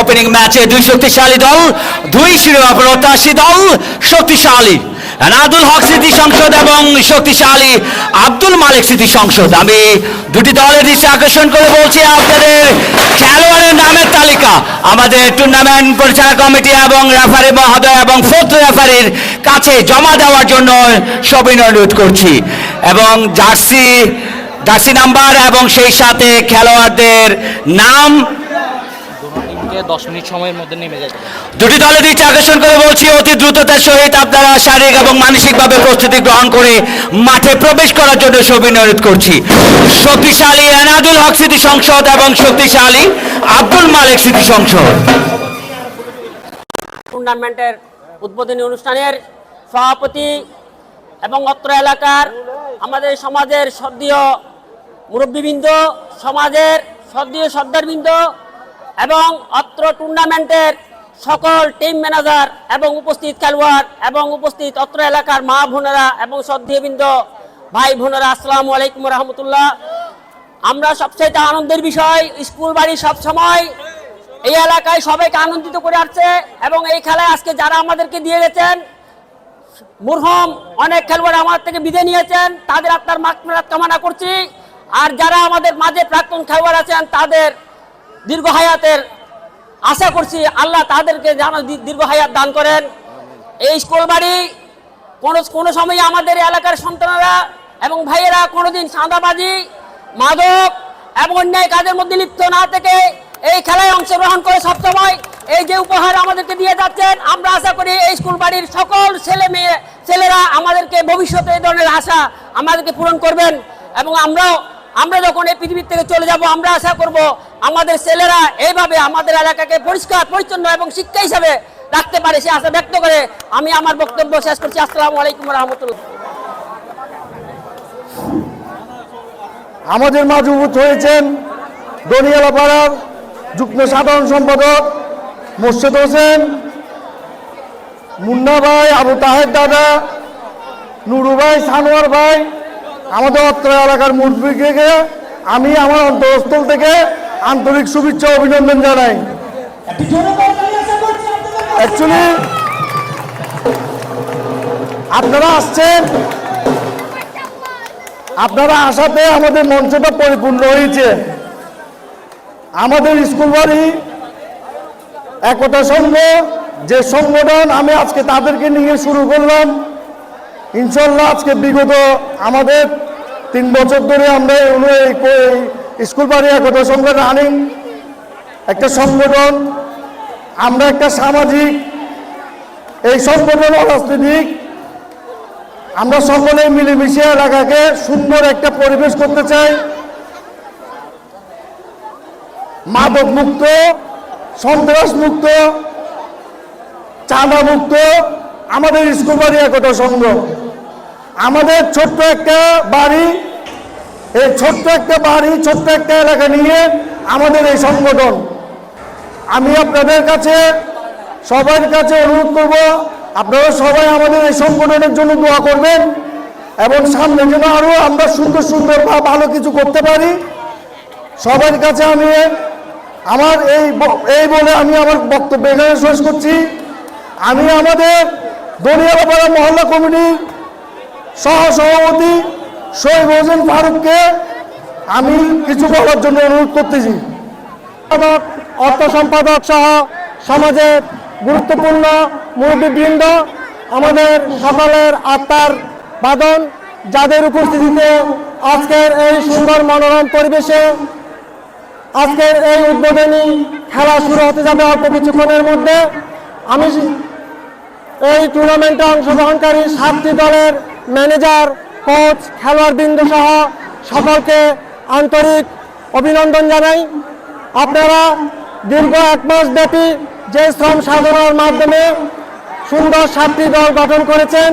Opening ম্যাচে দুই শক্তিশালী দল, দুই প্রত্যাশী দল, শক্তিশালী এনাদুল হক স্মৃতি সংসদ এবং শক্তিশালী আব্দুল মালিক স্মৃতি সংসদ। আমি দুটি দলের দৃষ্টি আকর্ষণ করে বলছি, আপনাদের খেলোয়াড়ের নামের তালিকা। আমাদের টুর্নামেন্ট পরিচালনা কমিটি এবং রেফারি মহোদয় এবং ফোর্থ রেফারির কাছে জমা দেওয়ার জন্য সবিনয় অনুরোধ করছি। এবং জার্সি জার্সি নাম্বার এবং সেই সাথে খেলোয়াড়দের নাম টিমকে দশ মিনিট সময়ের মধ্যে নেমে যেতে দুটি দলের দৃষ্টি আকর্ষণ করে বলছি অতি দ্রুততার সহিত আপনারা শারীরিক এবং মানসিকভাবে প্রস্তুতি গ্রহণ করে মাঠে প্রবেশ করার জন্য সবিনয় অনুরোধ করছি। শক্তিশালী এনাদুল হক স্মৃতি সংসদ এবং শক্তিশালী আব্দুল মালিক স্মৃতি সংসদ। টুর্নামেন্টের উদ্বোধনী অনুষ্ঠানের সভাপতি এবং অত্র এলাকার আমাদের সমাজের সদ্যীয় মুরব্বীবৃন্দ সমাজের সদ্যীয় সর্দারবৃন্দ এবং অত্র টুর্নামেন্টের সকল টিম ম্যানেজার এবং উপস্থিত খেলোয়াড় এবং উপস্থিত অত্র এলাকার মা বোনেরা এবং শ্রদ্ধেয়বৃন্দ, ভাই বোনেরা, আসসালামু আলাইকুম রহমতুল্লাহ। আমরা সবচেয়ে আনন্দের বিষয়, স্কুল বাড়ি সব সময় এই এলাকায় সবাইকে আনন্দিত করে আসছে এবং এই খেলায় আজকে যারা আমাদেরকে দিয়ে গেছেন, মুরহম, অনেক খেলোয়াড় আমার থেকে বিদায় নিয়েছেন, তাদের আপনার মাকমারাত কামনা করছি। আর যারা আমাদের মাঝে প্রাক্তন খেলোয়াড় আছেন, তাদের দীর্ঘ হায়াতের আশা করছি আল্লাহ তাদেরকে যেন দীর্ঘ হায়াত দান করেন। এই স্কুল বাড়ি কোনো কোনো সময় আমাদের এলাকার সন্তানরা এবং ভাইয়েরা কোনোদিন সাদাবাজি মাদক এবং অন্যায় কাজের মধ্যে লিপ্ত না থেকে এই খেলায় অংশগ্রহণ করে সবসময় এই যে উপহার আমাদেরকে দিয়ে যাচ্ছেন, আমরা আশা করি এই স্কুল বাড়ির সকল ছেলে মেয়ে, ছেলেরা আমাদেরকে ভবিষ্যতে এই ধরনের আশা আমাদেরকে পূরণ করবেন এবং আমরাও, আমরা যখন এই পৃথিবীর থেকে চলে যাব, আমরা আশা করব আমাদের ছেলেরা এইভাবে আমাদের এলাকাকে পরিষ্কার, পরিচ্ছন্ন এবং শিক্ষা হিসাবে রাখতে পারে, সে আশা ব্যক্ত করে। আমি আমার বক্তব্য শেষ করছি। আসসালামু আলাইকুম রহমতুল্লাহ। আমাদের মাঝে উপস্থিত হয়েছেন দনিয়ালা পাড়ার যুগ্ম সাধারণ সম্পাদক মোর্শেদ হোসেন, মুন্না ভাই, আবু তাহের দাদা, নুরু ভাই, সানোয়ার ভাই, আমাদের অত্র এলাকার মুরব্বীকে, আমি আমার অন্তরস্থল থেকে আন্তরিক শুভেচ্ছা অভিনন্দন জানাই। অ্যাকচুয়ালি আপনারা আসছেন? আপনারা আসাতে আমাদের মঞ্চটা পরিপূর্ণ হয়েছে। আমাদের স্কুল বাড়ি একতা সংঘ, যে সংগঠন আমি আজকে তাদেরকে নিয়ে শুরু করলাম ইনশাল্লাহ আজকে বিগত আমাদের তিন বছর ধরে আমরা এই স্কুল বাড়ি একতা সংঘ রানিং একটা সংগঠন, আমরা একটা সামাজিক। এই সংগঠন অরাজনৈতিক আমরা সকলে মিলেমিশে এলাকাকে সুন্দর একটা পরিবেশ করতে চাই। মাদক মুক্ত, সন্ত্রাস মুক্ত, চাঁদা মুক্ত আমাদের স্কুল বাড়ি একতা সংঘ। আমাদের ছোট্ট একটা বাড়ি এই ছোট্ট একটা বাড়ি, ছোট্ট একটা এলাকা নিয়ে আমাদের এই সংগঠন। আমি আপনাদের কাছে সবার কাছে অনুরোধ করব, আপনারা সবাই আমাদের এই সংগঠনের জন্য দোয়া করবেন এবং সামনে যেন আরও আমরা সুন্দর সুন্দর বা ভালো কিছু করতে পারি। সবার কাছে আমি আমার এই এই বলে আমি আমার বক্তব্য এখানে শেষ করছি। আমি আমাদের দরিয়াপাড়া মহল্লা কমিটির সহ সভাপতি শহীদ হোসেন ফারুককে আমি কিছু বলার জন্য অনুরোধ করতেছি। সম্পাদক, অর্থ সম্পাদক সহ সমাজের গুরুত্বপূর্ণ মুরব্বীবৃন্দ, আমাদের সকলের আত্মার বাদন, যাদের উপস্থিতিতে আজকের এই সুন্দর মনোরম পরিবেশে আজকের এই উদ্বোধনী খেলা শুরু হতে যাবে অল্প কিছুক্ষণের মধ্যে। আমি এই টুর্নামেন্টে অংশগ্রহণকারী সাতটি দলের ম্যানেজার কোচ খেলোয়াড়বৃন্দ সহ সকলকে আন্তরিক অভিনন্দন জানাই। আপনারা দীর্ঘ এক মাস ব্যাপী যে শ্রম সাধনার মাধ্যমে সুন্দর সাতটি দল গঠন করেছেন,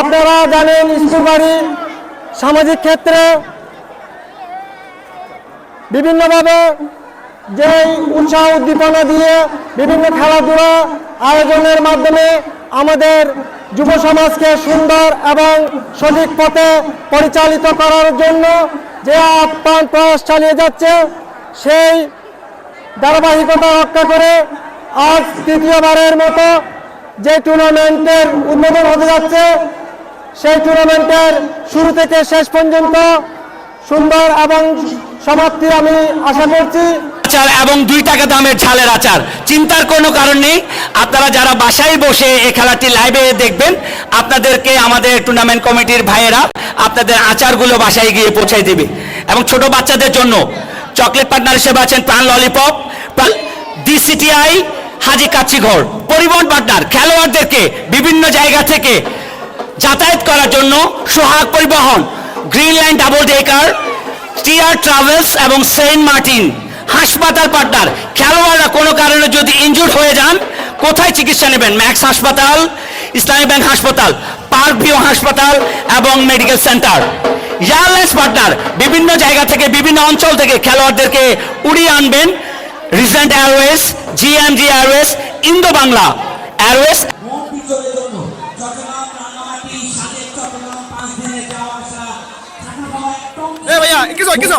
আপনারা জানেন স্কুল বাড়ি, সামাজিক ক্ষেত্রে বিভিন্নভাবে যে উৎসাহ উদ্দীপনা দিয়ে বিভিন্ন খেলাধুলা আয়োজনের মাধ্যমে আমাদের যুব সমাজকে সুন্দর এবং সঠিক পথে পরিচালিত করার জন্য যে আপ্রাণ প্রয়াস চালিয়ে যাচ্ছে, সেই ধারাবাহিকতা রক্ষা করে আজ তৃতীয়বারের মতো যে টুর্নামেন্টের উদ্বোধন হতে যাচ্ছে, সেই টুর্নামেন্টের শুরু থেকে শেষ পর্যন্ত সুন্দর এবং সমাপ্তি আমি আশা করছি। আচার এবং দুই টাকা দামের ঝালের আচার। চিন্তার কোনো কারণ নেই। আপনারা যারা বাসায় বসে এই খেলাটি লাইভে দেখবেন, আপনাদেরকে আমাদের টুর্নামেন্ট কমিটির ভাইয়েরা আপনাদের আচারগুলো বাসায় গিয়ে পৌঁছাই দেবে। এবং ছোট বাচ্চাদের জন্য চকলেট পার্টনার হিসেবে আছেন প্রাণ ললিপপ ডিসিটিআই হাজি কাচ্চিঘর পরিবহন পার্টনার খেলোয়াড়দেরকে বিভিন্ন জায়গা থেকে যাতায়াত করার জন্য Sohag Paribahan green line double decker TR travels এবং সেন্ট মার্টিন হাসপাতাল পার্টনার। খেলোয়াড়রা কোনো কারণে যদি ইনজুর হয়ে যান, কোথায় চিকিৎসা নেবেন? ম্যাক্স হাসপাতাল, ইসলামী ব্যাংক হাসপাতাল পার্ক ভিউ হাসপাতাল এবং মেডিকেল সেন্টার। এয়ারলাইন্স পার্টনার, বিভিন্ন জায়গা থেকে, বিভিন্ন অঞ্চল থেকে খেলোয়াড়দেরকে উড়িয়ে আনবেন Regent Airways, GMG Airways, Indo Bangla Airways. ভাইয়া কিছু কিছু।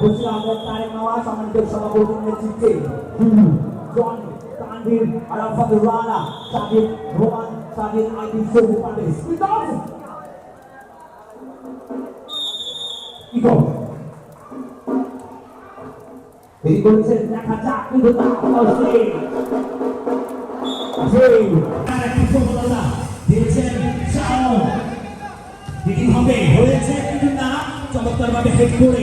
বলছি, আমরা তারেক নওয়াজ, আমাদের সভাপতির নেতৃত্বে জন তানভীর আরাফাতুর রানা সাদিক রোমান সাদিক আইডি সবুজ পান্ডে এই করেছেন দেখা যাক, কিন্তু তা হয়েছে কিন্তু না চমৎকার ভাবে করে।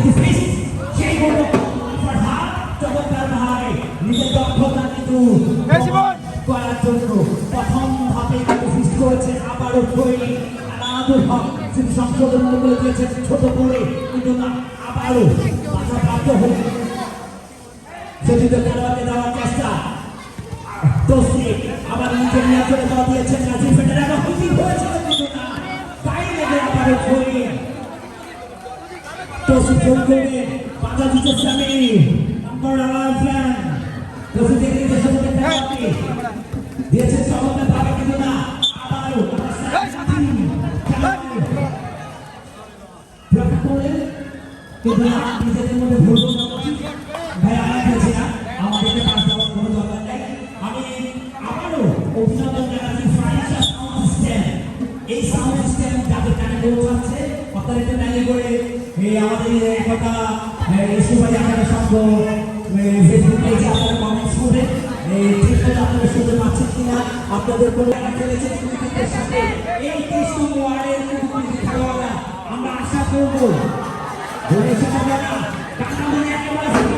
সংশোধন করে দিয়েছে ছোট করে, কিন্তু না, আবারও বাধা প্রাপ্ত হয়েছে সেটিতে খেলোয়াড়কে দেওয়ার চেষ্টা। দোষী আবার নিজের নিয়ন্ত্রণে দেওয়া দিয়েছেন নাজির ফেডার হুকিং হয়েছিল কিন্তু তাই লেগে আবারও ছড়িয়ে দোষী ফোন করে বাধা দিচ্ছে স্বামী নম্বর নিজের সাথে খেলোয়াড়কে দিয়েছে চমৎকার ভাবে কিন্তু না আবারও রক্ষা করলেন কিন্তু না নিজেদের আমাদেরকে পাশ দেওয়ার কোনো নেই আমি আবারও এই সাউন্ড সিস্টেম যাদের কানে পৌঁছাচ্ছে আপনারা একটু নাইলে করে এই আমাদের পেজে আপনারা কমেন্টস করবেন এই কিনা আপনাদের কোনো ক্রিকেটের সাথে এই খেলোয়াড়রা আমরা আশা করব ধরে এসেছে যারা টাকা মনে একেবারে